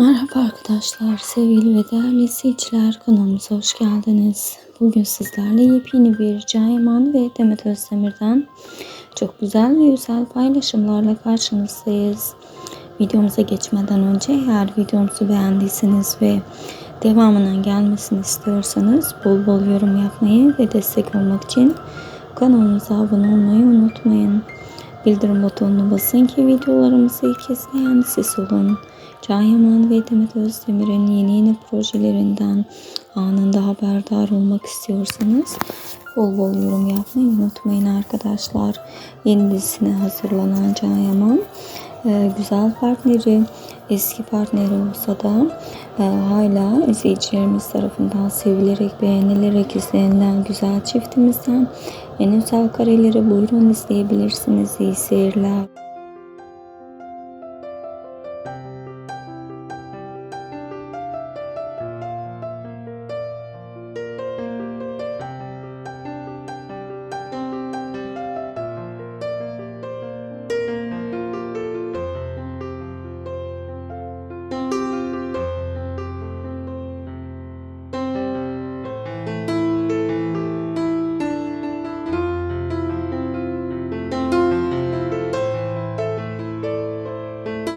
Merhaba arkadaşlar, sevgili ve değerli izleyiciler kanalımıza hoş geldiniz. Bugün sizlerle yepyeni bir Cayaman ve Demet Özdemir'den çok güzel ve güzel paylaşımlarla karşınızdayız. Videomuza geçmeden önce eğer videomuzu beğendiyseniz ve devamının gelmesini istiyorsanız bol bol yorum yapmayı ve destek olmak için kanalımıza abone olmayı unutmayın. Bildirim butonuna basın ki videolarımızı ilk izleyen siz olun. Can Yaman ve Demet Özdemir'in yeni yeni projelerinden anında haberdar olmak istiyorsanız bol bol yorum yapmayı unutmayın arkadaşlar. Yeni dizisine hazırlanan Can Yaman e, güzel partneri eski partneri olsa da e, hala izleyicilerimiz tarafından sevilerek beğenilerek izlenilen güzel çiftimizden en özel kareleri buyurun izleyebilirsiniz. İyi seyirler.